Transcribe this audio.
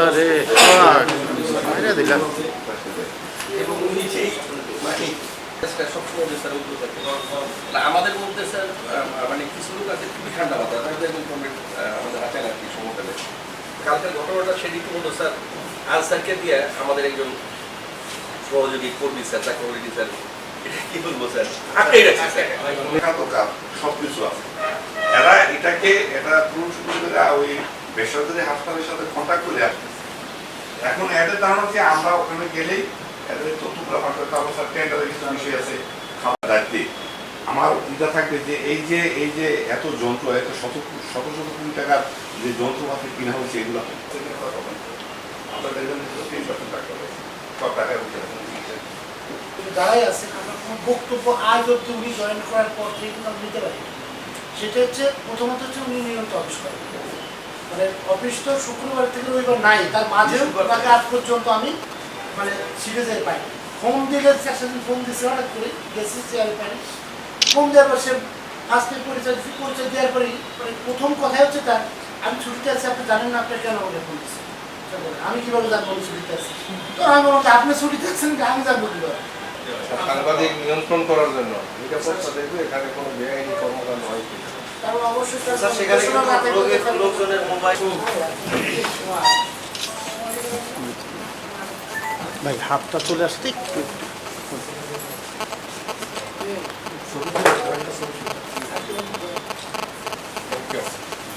আরে এটা দেখা। এবং আমাদের মধ্যে স্যার মানে কিছু লোক আছে খুবই ঠান্ডা মাথা তাদের কমপ্লিট আমাদের হাতে আর কি সমতলে। কালকের ঘটনাটা সেদিকে হলো স্যার আর স্যারকে দিয়ে আমাদের একজন সহযোগী কর্মী স্যার চাকরি স্যার এটা কি বলব স্যার? আপনি রাখছি স্যার? আচ্ছা, আচ্ছা। হ্যাঁ। এটাকে এটা শুরু করে ওই বেসরকারি হাসপাতালের সাথে কন্ট্যাক্ট করে আসতেছে। এখন এদের ধারণা যে আমরা ওখানে গেলেই এদের তথ্যগুলো পাঠাতে স্যার টেন্ডারের কিছু বিষয় আছে খাওয়ার দায়িত্বে। আমার চিন্তা থাকবে যে এই যে এই যে এত যন্ত্র, এত শত শত শত কোটি টাকার যে যন্ত্রপাতি কিনা হয়েছে, এগুলো দেখবেন তিন পার্সেন্ট টাকা সব চিকিৎসা যারাই আছে আমরা কোনো বক্তব্য আজ অব্দি উনি জয়েন করার পর থেকে আমরা নিতে পারি সেটা হচ্ছে প্রথমত হচ্ছে উনি নিয়মিত অফিস করেন মানে অফিস তো শুক্রবার থেকে রবিবার নাই তার মাঝেও তাকে আজ পর্যন্ত আমি মানে সিরিজের পাই ফোন দিলে সেদিন ফোন দিচ্ছে হঠাৎ করে গেছি চেয়ারে পাই ফোন দেওয়ার পর সে ফার্স্টে পরিচয় দিচ্ছি পরিচয় দেওয়ার পরেই মানে প্রথম কথাই হচ্ছে তার আমি ছুটিতে আছি আপনি জানেন না আপনার কেন আমাকে ফোন দিচ্ছে আমি কীভাবে জানব আমি ছুটিতে আছি? তো আমি বললাম আপনি ছুটিতে আছেন আমি জানব কীভাবে? সাংবাদিক নিয়ন্ত্রণ করার জন্য। নিরাপত্তা দেখবে এখানে কোনো বেআইনি কর্মকাণ্ড হয় করতে লোকজনের মোবাইল ভাই হাতটা চলে আসতে